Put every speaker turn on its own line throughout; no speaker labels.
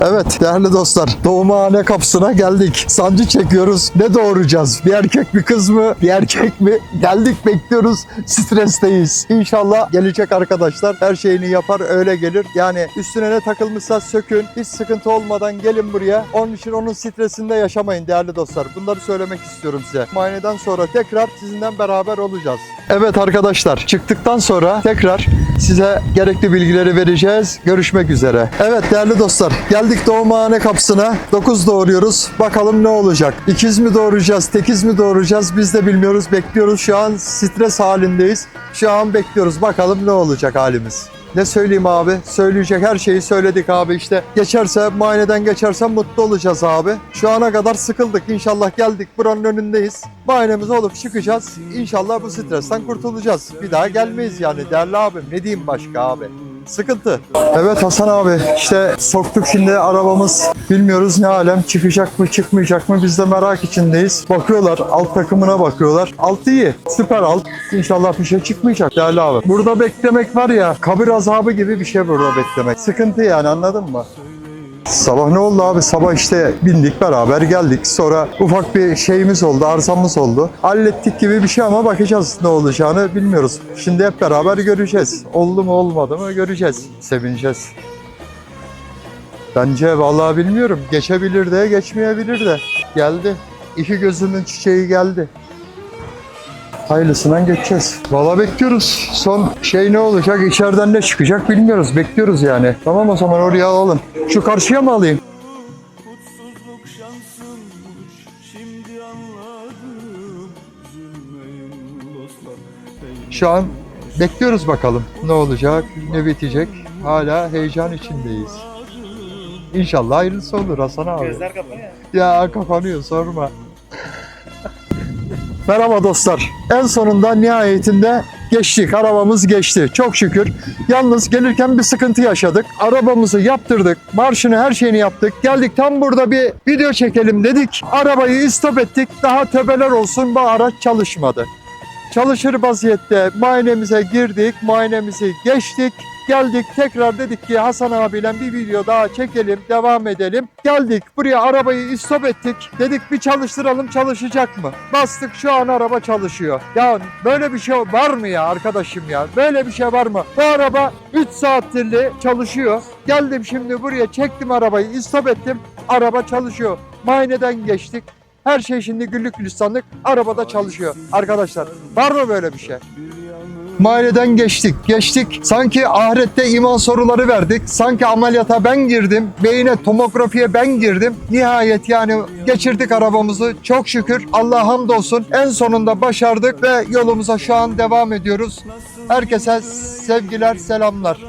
Evet değerli dostlar doğumhane kapısına geldik. Sancı çekiyoruz. Ne doğuracağız? Bir erkek bir kız mı? Bir erkek mi? Geldik bekliyoruz. Stresteyiz. İnşallah gelecek arkadaşlar her şeyini yapar öyle gelir. Yani üstüne ne takılmışsa sökün. Hiç sıkıntı olmadan gelin buraya. Onun için onun stresinde yaşamayın değerli dostlar. Bunları söylemek istiyorum size. Muayeneden sonra tekrar sizinle beraber olacağız. Evet arkadaşlar çıktıktan sonra tekrar size gerekli bilgileri vereceğiz. Görüşmek üzere. Evet değerli dostlar geldik doğumhane kapısına. 9 doğuruyoruz. Bakalım ne olacak? İkiz mi doğuracağız, tekiz mi doğuracağız biz de bilmiyoruz. Bekliyoruz şu an stres halindeyiz. Şu an bekliyoruz. Bakalım ne olacak halimiz. Ne söyleyeyim abi? Söyleyecek her şeyi söyledik abi işte. Geçerse, muayeneden geçerse mutlu olacağız abi. Şu ana kadar sıkıldık. İnşallah geldik. Buranın önündeyiz. Muayenemiz olup çıkacağız. İnşallah bu stresten kurtulacağız. Bir daha gelmeyiz yani değerli abim. Ne diyeyim başka abi? Sıkıntı. Evet Hasan abi işte soktuk şimdi arabamız bilmiyoruz ne alem çıkacak mı çıkmayacak mı biz de merak içindeyiz. Bakıyorlar alt takımına bakıyorlar. Alt iyi süper alt. İnşallah bir şey çıkmayacak değerli abi. Burada beklemek var ya kabir azabı gibi bir şey burada beklemek. Sıkıntı yani anladın mı? Sabah ne oldu abi? Sabah işte bindik beraber geldik. Sonra ufak bir şeyimiz oldu, arsamız oldu. Hallettik gibi bir şey ama bakacağız ne olacağını bilmiyoruz. Şimdi hep beraber göreceğiz. Oldu mu olmadı mı göreceğiz. Sevineceğiz. Bence vallahi bilmiyorum. Geçebilir de geçmeyebilir de. Geldi. İki gözümün çiçeği geldi. Hayırlısından geçeceğiz. Valla bekliyoruz. Son şey ne olacak, içeriden ne çıkacak bilmiyoruz. Bekliyoruz yani. Tamam o zaman oraya alalım. Şu karşıya mı alayım? Şu an bekliyoruz bakalım. Ne olacak, ne bitecek. Hala heyecan içindeyiz. İnşallah hayırlısı olur Hasan abi.
Gözler kapanıyor.
Ya kapanıyor sorma. Merhaba dostlar. En sonunda nihayetinde geçtik. Arabamız geçti. Çok şükür. Yalnız gelirken bir sıkıntı yaşadık. Arabamızı yaptırdık. Marşını her şeyini yaptık. Geldik tam burada bir video çekelim dedik. Arabayı istop ettik. Daha töbeler olsun bu araç çalışmadı. Çalışır vaziyette muayenemize girdik. Muayenemizi geçtik. Geldik tekrar dedik ki Hasan abiyle bir video daha çekelim, devam edelim. Geldik buraya arabayı istop ettik. Dedik bir çalıştıralım çalışacak mı? Bastık şu an araba çalışıyor. Ya böyle bir şey var mı ya arkadaşım ya? Böyle bir şey var mı? Bu araba 3 saattir çalışıyor. Geldim şimdi buraya çektim arabayı istop ettim. Araba çalışıyor. Muayeneden geçtik. Her şey şimdi güllük gülistanlık arabada çalışıyor. Arkadaşlar var mı böyle bir şey? Muayeneden geçtik, geçtik. Sanki ahirette iman soruları verdik. Sanki ameliyata ben girdim. Beyine tomografiye ben girdim. Nihayet yani geçirdik arabamızı. Çok şükür. Allah hamdolsun. En sonunda başardık ve yolumuza şu an devam ediyoruz. Herkese sevgiler, selamlar.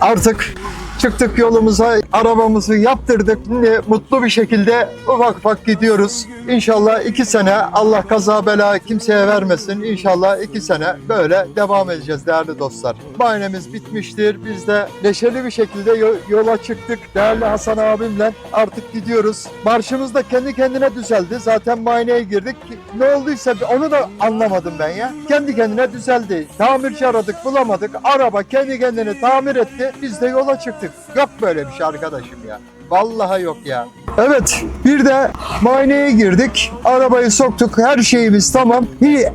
Artık çıktık yolumuza, arabamızı yaptırdık. Şimdi mutlu bir şekilde ufak ufak gidiyoruz. İnşallah iki sene Allah kaza bela kimseye vermesin. İnşallah iki sene böyle devam edeceğiz değerli dostlar. Muayenemiz bitmiştir. Biz de neşeli bir şekilde yo- yola çıktık. Değerli Hasan abimle artık gidiyoruz. Marşımız da kendi kendine düzeldi. Zaten muayeneye girdik. Ne olduysa onu da anlamadım ben ya. Kendi kendine düzeldi. Tamirci aradık bulamadık. Araba kendi kendini tamir etti. Biz de yola çıktık. Yok böyle bir şey arkadaşım ya. Vallahi yok ya. Evet, bir de muayeneye girdik. Arabayı soktuk. Her şeyimiz tamam.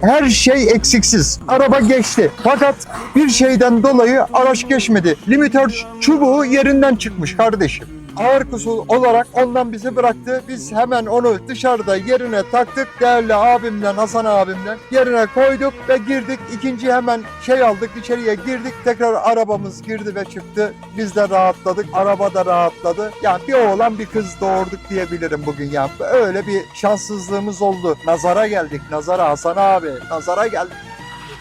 Her şey eksiksiz. Araba geçti. Fakat bir şeyden dolayı araç geçmedi. Limitör çubuğu yerinden çıkmış kardeşim. Ağır kusur olarak ondan bizi bıraktı. Biz hemen onu dışarıda yerine taktık. Değerli abimle, Hasan abimle yerine koyduk ve girdik. İkinci hemen şey aldık, içeriye girdik. Tekrar arabamız girdi ve çıktı. Biz de rahatladık. Araba da rahatladı. Yani bir oğlan bir kız doğurduk diyebilirim bugün ya. Öyle bir şanssızlığımız oldu. Nazara geldik. Nazara Hasan abi. Nazara geldik.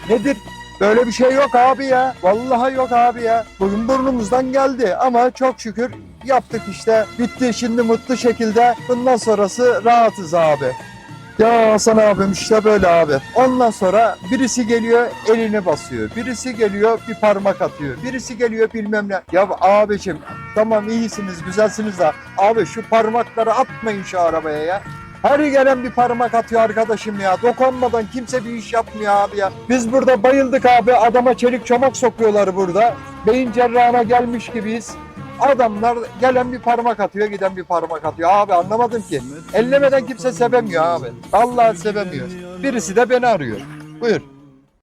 Nedir? Böyle bir şey yok abi ya. Vallahi yok abi ya. Bugün burnumuzdan geldi ama çok şükür yaptık işte. Bitti şimdi mutlu şekilde. Bundan sonrası rahatız abi. Ya Hasan abim işte böyle abi. Ondan sonra birisi geliyor elini basıyor. Birisi geliyor bir parmak atıyor. Birisi geliyor bilmem ne. Ya abicim tamam iyisiniz güzelsiniz de abi şu parmakları atmayın şu arabaya ya. Her gelen bir parmak atıyor arkadaşım ya. Dokunmadan kimse bir iş yapmıyor abi ya. Biz burada bayıldık abi. Adama çelik çomak sokuyorlar burada. Beyin cerrahına gelmiş gibiyiz. Adamlar gelen bir parmak atıyor, giden bir parmak atıyor. Abi anlamadım ki. Ellemeden kimse sevemiyor abi. Allah sevemiyor. Birisi de beni arıyor. Buyur.